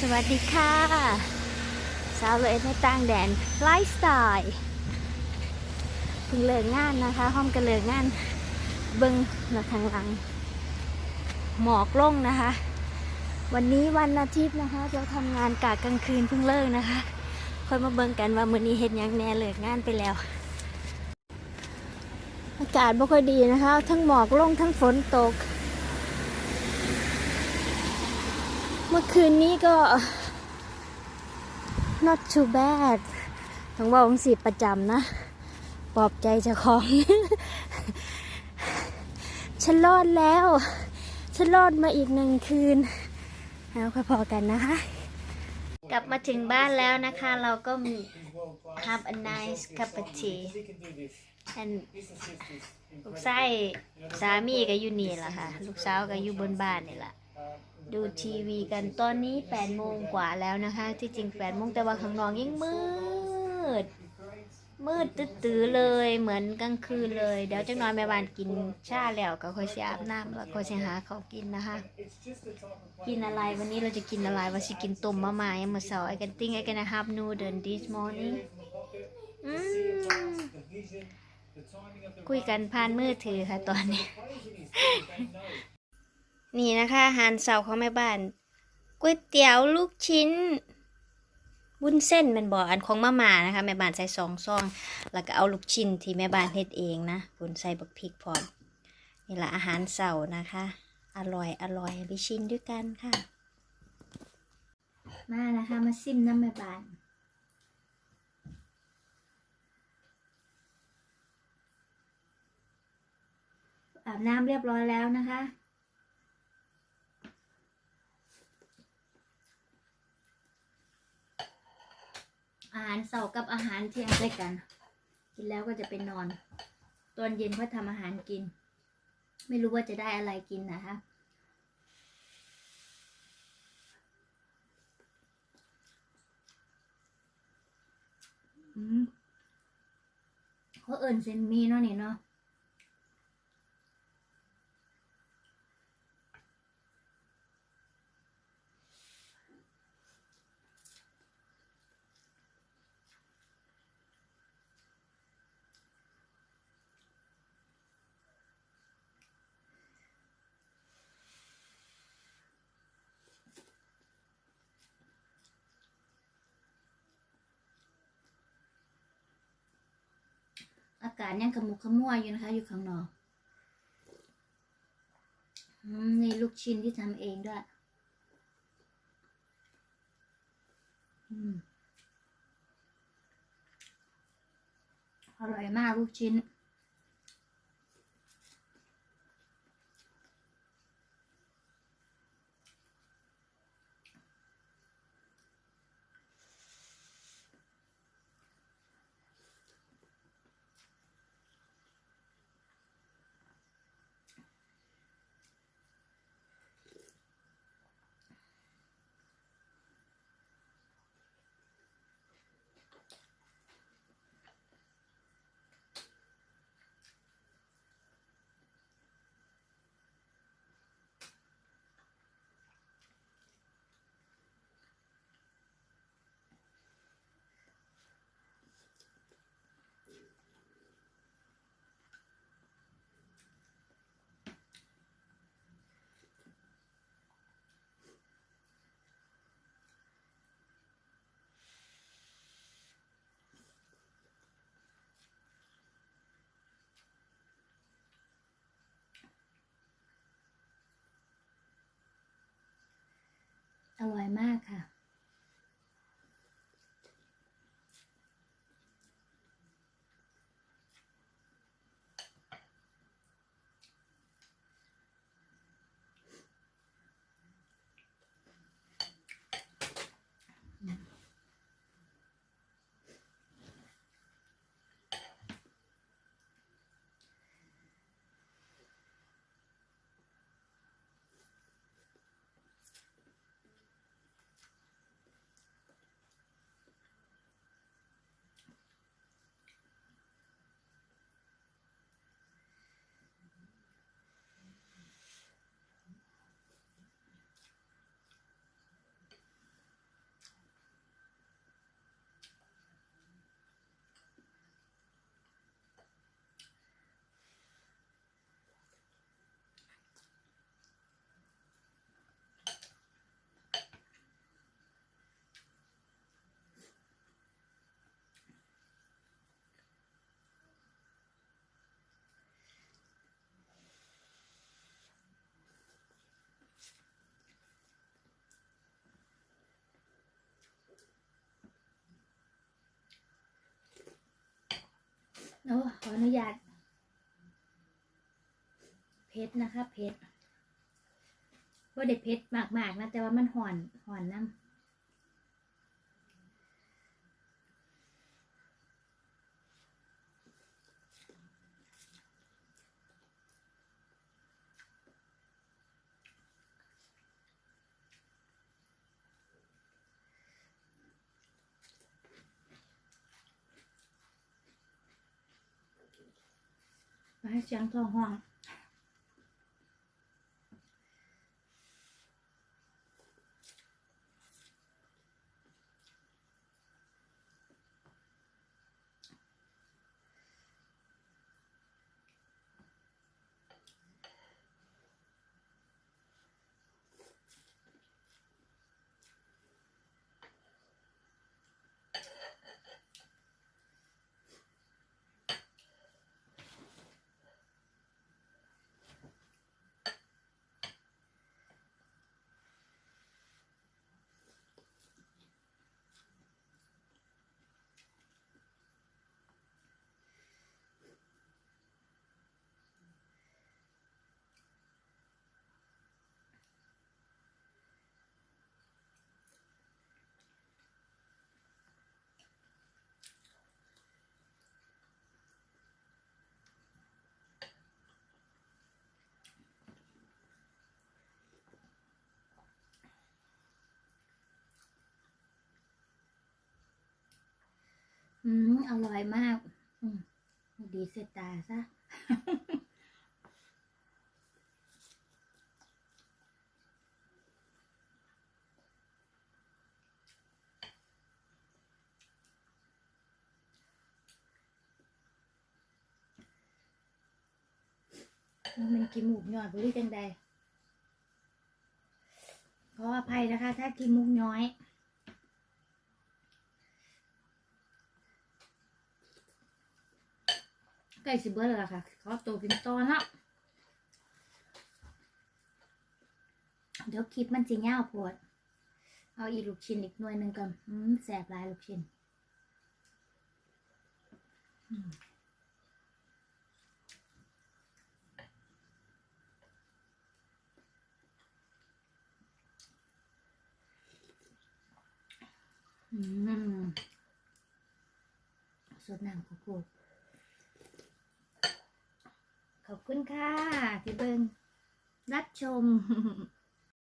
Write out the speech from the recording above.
สวัสดีค่ะ สาวเลยในต่างแดนไลฟ์สไตล์เพิ่งเลิกงานนะคะห้องกันเลิกงาน เบิงหน้าทางหลัง หมอกลงนะคะ วันนี้วันอาทิตย์นะคะ เราทำงานกะกลางคืนเพิ่งเลิกนะคะ ค่อยมาเบิ่งกันว่ามื้อนี้เฮ็ดหยังแน่เลิกงานไปแล้ว อากาศไม่ค่อยดีนะคะ ทั้งหมอกลงทั้งฝนตก เมื่อคืนนี้ก็ not too bad ต้องบอกองสิประจำนะ ปลอบใจเจ้าของ ฉันรอดแล้ว ฉันรอดมาอีกหนึ่งคืน แล้วค่อยพอกันนะคะ กลับมาถึงบ้านแล้วนะคะ เราก็มี have a nice cup of tea and ลูกชายสามีก็อยู่นี่แหละค่ะ ลูกสาวก็อยู่บนบ้านนี่แหละ ดูทีวีกันตอนนี้8โมงกว่าแล้วนะคะ ที่จริง8โมงแต่ว่าข้างนอกยังมืด มืดตื้อๆเลยเหมือนกลางคืนเลย เดี๋ยวจังน้อยแม่บ้านกินชาแล้วก็ค่อยสิอาบน้ำแล้วก็สิหาเขากินนะคะ กินอะไรวันนี้เราจะกินอะไรว่าสิกินต้มมะม่ายังมื้อเช้า I can think I can have noodle this morning คุยกันผ่านมือถือค่ะตอนนี้ นี่นะคะอาหารเสาของแม่บ้านก๋วยเตี๋ยวลูกชิ้นวุ้นเส้นมันบอกอันของมาม่านะคะแม่บ้านใส่สองซอง แล้วก็เอาลูกชิ้นที่แม่บ้านเฮ็ดเองนะคุณใส่บักพริกพร้อมนี่แหละอาหารเสานะคะ อร่อยอร่อยไปชิมด้วยกันค่ะ มานะคะมาซิมน้ำแม่บ้านอาบน้ำเรียบร้อยแล้วนะคะ อาหารเสาร์กับอาหารเที่ยงด้วยกัน กินแล้วก็จะไปนอน ตอนเย็นก็ทำอาหารกิน ไม่รู้ว่าจะได้อะไรกินนะคะเขาเอิ่นเซนมีเนาะนี่เนาะ อากาศยังขมุกขมัวอยู่นะคะ อยู่ข้างนอกนี่ลูกชิ้นที่ทำเองด้วยออร่อยมากลูกชิ้น อร่อยมากค่ะ อนุญาตเพชรนะคะเพชรว่าเด็ดเพชรมากๆนะแต่ว่ามันห่อนห่อนน้ำ มาให้เอืมอร่อยมาก อืมดีเสตาซะมันกินหมูกหยอดบริจังใดขออภัยนะคะ ถ้ากินมุกน้อย ใกล้สิเบิร์แล้วล่ะค่ะขอตัวกินตอนเนาะเดี๋ยวคลิปมันจะยาวด เอาอีลูกชิ้นอีกหน่วยหนึ่งก่อนอืมแสบลายลูกชิ้นอืมสดน้ำกโก้ ขอบคุณค่ะ ที่เบิงรับชม